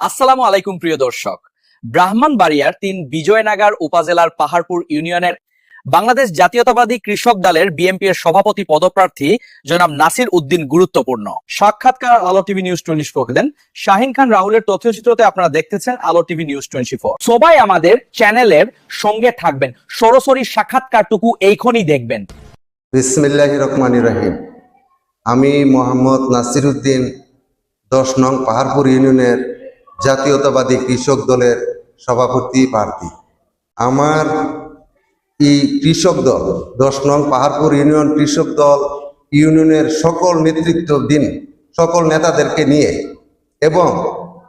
আসসালামু আলাইকুম, প্রিয় দর্শক। ব্রাহ্মণবাড়িয়ার তিন বিজয়নগর উপজেলার পাহাড়পুর ইউনিয়নের বাংলাদেশ জাতীয়তাবাদী কৃষক দলের বিএনপি এর সভাপতি পদপ্রার্থী জনাব নাসির উদ্দিন গুরুত্বপূর্ণ। সাক্ষাৎকার Alo TV news twenty four then Shahin Khan রাহুলের তথ্যচিত্রতে আপনারা দেখতেছেন আলো টিভি নিউজ টোয়েন্টি ফোর। সবাই আমাদের চ্যানেলের সঙ্গে থাকবেন। সরাসরি সাক্ষাৎকারটুকু এইখনই দেখবেন। বিসমিল্লাহ রহমান রহিম। আমি মোহাম্মদ নাসির উদ্দিন, দশ নং পাহাড়পুর ইউনিয়নের জাতীয়তাবাদী কৃষক দলের সভাপতি প্রার্থী। আমার এই কৃষক দল, দশ নং পাহাড়পুর ইউনিয়ন কৃষক দল ইউনিয়নের সকল নেতৃত্ব দিন, সকল নেতাদেরকে নিয়ে এবং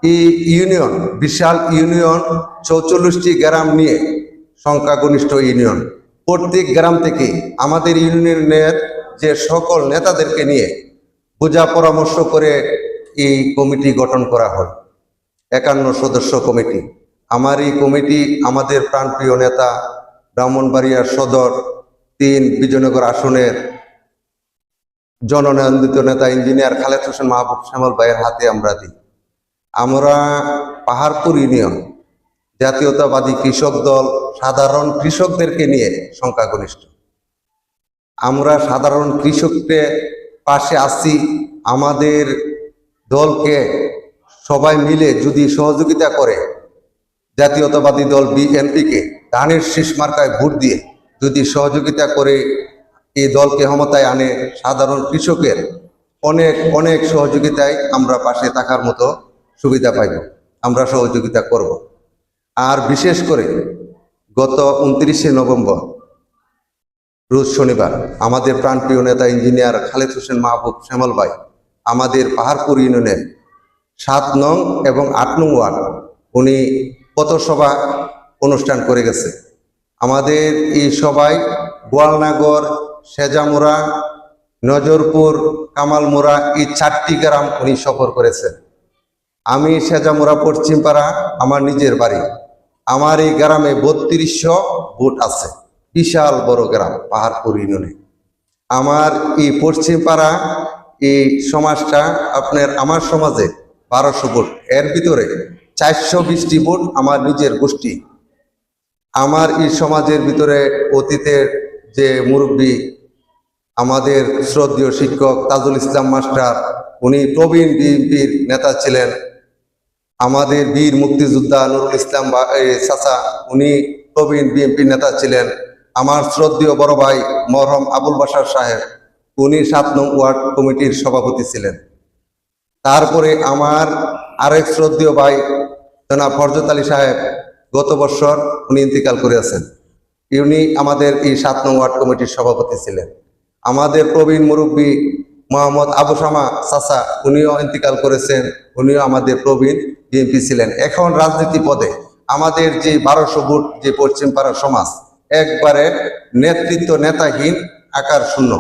এই ইউনিয়ন, বিশাল ইউনিয়ন চৌচল্লিশটি গ্রাম নিয়ে সংখ্যাগরিষ্ঠ ইউনিয়ন। প্রত্যেক গ্রাম থেকে আমাদের ইউনিয়নের যে সকল নেতাদেরকে নিয়ে বোঝা পরামর্শ করে এই কমিটি গঠন করা হয়। একান্ন সদস্য কমিটি। আমার এই কমিটি আমাদের প্রাণপ্রিয় নেতা ব্রাহ্মণবাড়িয়ার সদর তিন বিজয়নগর আসনের জননন্দিত নেতা ইঞ্জিনিয়ার খালেদ হোসেন মাহবুব শ্যামল ভাইয়ের হাতে আমরা দিই। আমরা পাহাড়পুর ইউনিয়ন জাতীয়তাবাদী কৃষক দল সাধারণ কৃষকদেরকে নিয়ে সংখ্যাগরিষ্ঠ। আমরা সাধারণ কৃষকদের পাশে আসি আমাদের দলকে সবাই মিলে যদি সহযোগিতা করে, জাতীয়তাবাদী দল বিএনপিকে ধানের শীষ মার্কায় ভোট দিয়ে যদি সহযোগিতা করে, এই দলকে ক্ষমতায় আনে সাধারণ কৃষকের অনেক অনেক সহযোগিতায় আমরা পাশে থাকার মতো সুবিধা পাইব। আমরা সহযোগিতা করব। আর বিশেষ করে গত উনত্রিশে নভেম্বর, রোজ শনিবার, আমাদের প্রাণপ্রিয় নেতা ইঞ্জিনিয়ার খালেদ হোসেন মাহবুব শ্যামল ভাই, আমাদের পাহাড়পুর ইউনিয়নের সাত নং এবং আট নং ওয়ার্ড উনি পথসভা অনুষ্ঠান করে গেছে। আমাদের এই সবাই গোয়ালনগর সেজামুরা নজরপুর কামালমুরা এই চারটি গ্রাম উনি সফর করেছেন। আমি সেজামুরা পশ্চিমপাড়া, আমার নিজের বাড়ি। আমার এই গ্রামে বত্রিশশো ভোট আছে, বিশাল বড় গ্রাম, পাহাড়পুর ইউনিয়নে। আমার এই পশ্চিমপাড়া, এই সমাজটা আপনার, আমার সমাজে বারোশো ভোট। এর ভিতরে চারশো বিশটি ভোট আমার নিজের গোষ্ঠী। আমার এই সমাজের ভিতরে অতীতের যে মুরব্বী, আমাদের শ্রদ্ধীয় শিক্ষক তাজুল ইসলাম মাস্টার, উনি প্রবীণ বিএনপির নেতা ছিলেন। আমাদের বীর মুক্তিযোদ্ধা নুরুল ইসলাম চাচা, উনি প্রবীণ বিএনপির নেতা ছিলেন। আমার শ্রদ্ধেয় বড় ভাই মরহম আবুল বাসার সাহেব, উনি সাত নং ওয়ার্ড কমিটির সভাপতি ছিলেন। তারপরে আমার আরেক শ্রদ্ধেয় ভাই, জনাব ফরজত আলী সাহেব, গত বছর উনি ইন্তিকাল করেছেন উনি আমাদের এই সাত নং ওয়ার্ড কমিটির সভাপতি ছিলেন। আমাদের প্রবীণ মুরব্বী মোহাম্মদ আবু শামা উনিও ইন্তিকাল করেছেন, উনিও আমাদের প্রবীণ বিএনপি ছিলেন। এখন রাজনীতি পদে আমাদের যে বারোশো ভোট যে পশ্চিমপাড়া সমাজ, একবারে নেতৃত্ব নেতাহীন আকার শূন্য।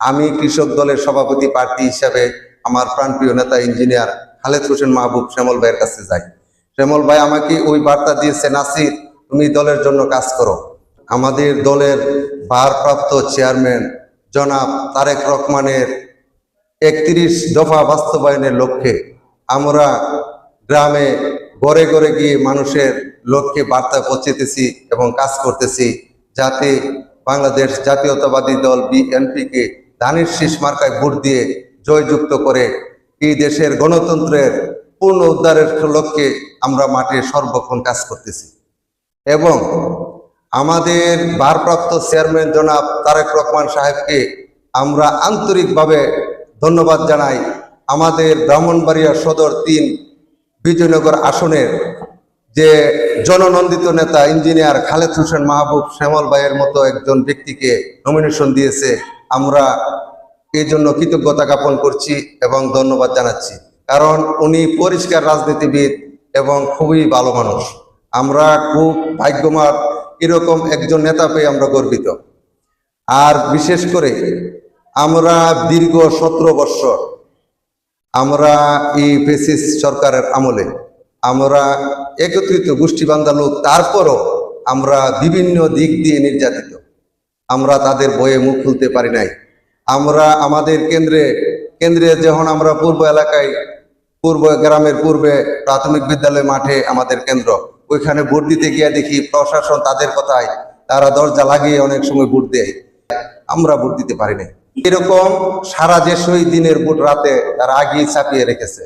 আমি কৃষক দলের সভাপতি প্রার্থী হিসাবে আমার প্রাণপ্রিয় নেতা ইঞ্জিনিয়ার খালেদ হোসেন মাহবুব শ্যামল ভাইয়ের কাছে যাই। শ্যামল ভাই আমাকে ওই বার্তা দিয়েছে, নাসির, তুমি দলের জন্য কাজ করো। আমাদের দলের ভারপ্রাপ্ত চেয়ারম্যান জনাব তারেক রহমানের একত্রিশ দফা বাস্তবায়নের লক্ষ্যে আমরা গ্রামে ঘরে ঘরে গিয়ে মানুষের লক্ষ্যে বার্তা পৌঁছেতেছি এবং কাজ করতেছি যাতে বাংলাদেশ জাতীয়তাবাদী দল বিএনপিকে ধানের শীষ মার্কায় ভোট দিয়ে জয়যুক্ত করে এই দেশের গণতন্ত্রের পূর্ণ উদ্ধারের লক্ষ্যে আমরা মাঠে সর্বক্ষণ কাজ করতেছি। এবং আমাদের ভারপ্রাপ্ত চেয়ারম্যান জনাব তারেক রহমান সাহেবকে আমরা আন্তরিকভাবে ধন্যবাদ জানাই। আমাদের ব্রাহ্মণবাড়িয়া সদর তিন বিজয়নগর আসনের যে জননন্দিত নেতা ইঞ্জিনিয়ার খালেদ হোসেন মাহবুব শ্যামল ভাইয়ের মতো একজন ব্যক্তিকে নমিনেশন দিয়েছে। আমরা এই জন্য কৃতজ্ঞতা জ্ঞাপন করছি এবং ধন্যবাদ জানাচ্ছি। কারণ উনি পরিষ্কার রাজনীতিবিদ এবং খুবই ভালো মানুষ। আমরা খুব ভাগ্যবান এরকম একজন নেতা পেয়ে আমরা গর্বিত। আর বিশেষ করে আমরা দীর্ঘ সতেরো বৎসর আমরা এই ফেসিস সরকারের আমলে আমরা একত্রিত গোষ্ঠীবান্ধা লোক, তারপরও আমরা বিভিন্ন দিক দিয়ে নির্যাতিত। আমরা তাদের বয়ে মুখ খুলতে পারি নাই। আমরা আমাদের কেন্দ্রে কেন্দ্রে যখন আমরা পূর্ব এলাকায়, পূর্ব গ্রামের পূর্বে প্রাথমিক বিদ্যালয় মাঠে আমাদের কেন্দ্র, ওইখানে ভোট দিতে গিয়ে দেখি প্রশাসন তাদের কথায় তারা দরজা লাগিয়ে অনেক সময় ভোট দেয়। আমরা ভোট দিতে পারি নাই এরকম সারা দেশই দিনের ভোট রাতে তারা আগেই চাপিয়ে রেখেছে।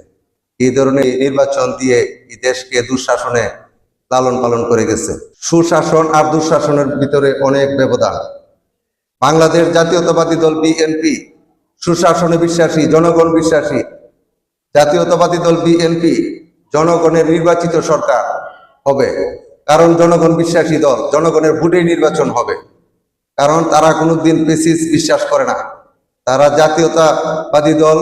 এই ধরনের নির্বাচন দিয়ে এই দেশকে দুঃশাসনে লালন পালন করে গেছে। সুশাসন আর দুঃশাসনের ভিতরে অনেক ব্যবধান। বাংলাদেশ জাতীয়তাবাদী দল বিএনপি সুশাসনে বিশ্বাসী, জনগণ বিশ্বাসী। জাতীয়তাবাদী দল বিএনপি জনগণের নির্বাচিত সরকার হবে। কারণ জনগণ বিশ্বাসী দল, জনগণের ভোটেই নির্বাচন হবে। কারণ তারা কোনোদিন পেসিস বিশ্বাস করে না। তারা জাতীয়তাবাদী দল,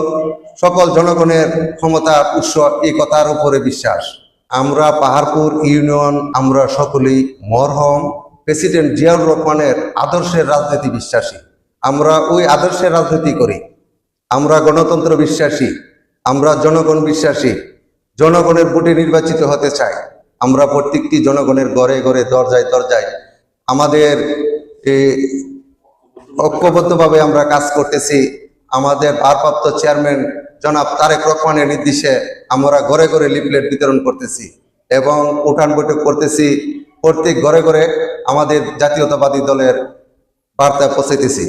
সকল জনগণের ক্ষমতার উৎস এই কথার উপরে বিশ্বাস। আমরা পাহাড়পুর ইউনিয়ন, আমরা সকলেই মরহম। প্রেসিডেন্ট জিয়াউর রহমানের আদর্শের রাজনীতি বিশ্বাসী। আমরা ওই আদর্শের রাজনীতি করি। আমরা গণতন্ত্র বিশ্বাসী। আমরা জনগণ বিশ্বাসী। জনগণের ভোটে নির্বাচিত হতে চাই। আমরা প্রত্যেকটি জনগণের ঘরে ঘরে দরজায় দরজায় আমাদের ঐক্যবদ্ধভাবে আমরা কাজ করতেছি। আমাদের ভারপ্রাপ্ত চেয়ারম্যান জনাব তারেক রহমানের নির্দেশে আমরা ঘরে ঘরে লিফলেট বিতরণ করতেছি এবং উঠান বৈঠক করতেছি। প্রত্যেক ঘরে ঘরে আমাদের জাতীয়তাবাদী দলের বার্তা পৌঁছাইতেছি।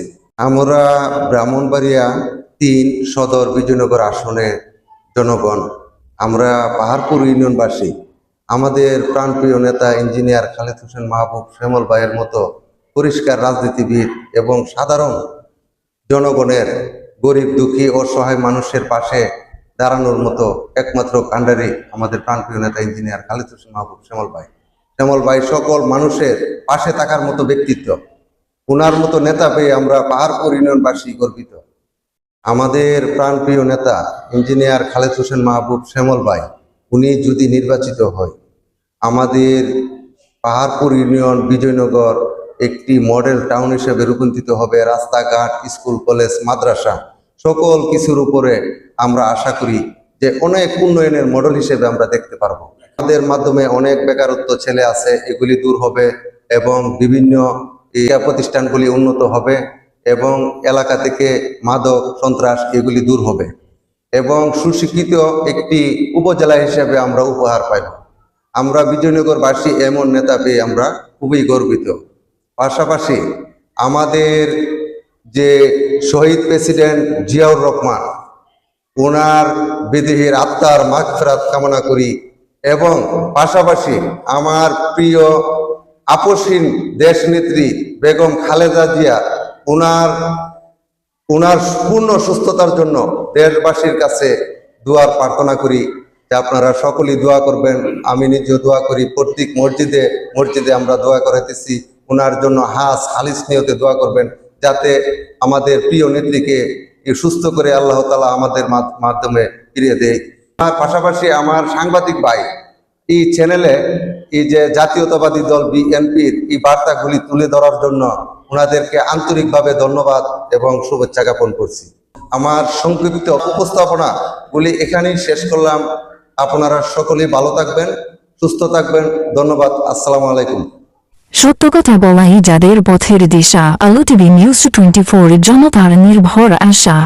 আমরা ব্রাহ্মণবাড়িয়া তিন সদর বিজয়নগর আসনের জনগণ, আমরা পাহাড়পুর ইউনিয়নবাসী। আমাদের প্রাণপ্রিয় নেতা ইঞ্জিনিয়ার খালেদ হোসেন মাহবুব শ্যামল ভাইয়ের মতো পরিষ্কার রাজনীতিবিদ এবং সাধারণ জনগণের গরিব দুঃখী ও সহায় মানুষের পাশে দাঁড়ানোর মতো একমাত্র কাণ্ডারি আমাদের প্রাণপ্রিয় নেতা ইঞ্জিনিয়ার খালেদ হোসেন মাহবুব শ্যামল ভাই। শ্যামল ভাই সকল মানুষের পাশে থাকার মতো ব্যক্তিত্ব। ওনার মতো নেতা পেয়ে আমরা পাহাড়পুর ইউনিয়নবাসী গর্বিত। আমাদের প্রাণপ্রিয় নেতা, ইঞ্জিনিয়ার খালেদ হোসেন মাহবুব শ্যামল ভাই, উনি যদি নির্বাচিত হয়, আমাদের পাহাড়পুর ইউনিয়ন বিজয়নগর একটি মডেল টাউন হিসেবে রূপান্তরিত হবে রাস্তাঘাট, স্কুল, কলেজ, মাদ্রাসা। সকল কিছুর উপরে আমরা আশা করি যে অনেক উন্নয়নের মডেল হিসেবে আমরা দেখতে পারব। আমাদের মাধ্যমে অনেক বেকারত্ব ছেলে আছে, এগুলি দূর হবে এবং বিভিন্ন প্রতিষ্ঠানগুলি উন্নত হবে এবং এলাকা থেকে মাদক, সন্ত্রাস এগুলি দূর হবে এবং সুশিক্ষিত একটি উপজেলা হিসেবে আমরা উপহার পাইব। আমরা বিজয়নগরবাসী এমন নেতা পেয়ে আমরা খুবই গর্বিত। পাশাপাশি আমাদের যে শহীদ প্রেসিডেন্ট জিয়াউর রহমান, ওনার বিদেহীর আত্মার মাগফিরাত কামনা করি। এবং পাশাপাশি আমার প্রিয় আপসীন দেশনেত্রী বেগম খালেদা জিয়া, উনার ওনার পূর্ণ সুস্থতার জন্য দেশবাসীর কাছে দোয়ার প্রার্থনা করি যে আপনারা সকলেই দোয়া করবেন। আমি নিজেও দোয়া করি, প্রত্যেক মসজিদে মসজিদে আমরা দোয়া করাইতেছি। ওনার জন্য হাস, হালিস নিয়তে দোয়া করবেন যাতে আমাদের প্রিয় নেত্রীকে সুস্থ করে আল্লাহ তালা আমাদের মাধ্যমে ফিরিয়ে দেয়। আর পাশাপাশি আমার সাংবাদিক ভাই, এই চ্যানেলে এই যে জাতীয়তাবাদী দল বিএনপির এই বার্তাগুলি তুলে ধরার জন্য ওনাদেরকে আন্তরিকভাবে ধন্যবাদ এবং শুভেচ্ছা জ্ঞাপন করছি। আমার সংক্ষিপ্ত উপস্থাপনা গুলি এখানেই শেষ করলাম। আপনারা সকলেই ভালো থাকবেন, সুস্থ থাকবেন। ধন্যবাদ। আসসালামু আলাইকুম। সত্য কথা বলাই যাদের পথের দিশা, আলো টিভি নিউজ টোয়েন্টি ফোর জনতার নির্ভর আশা।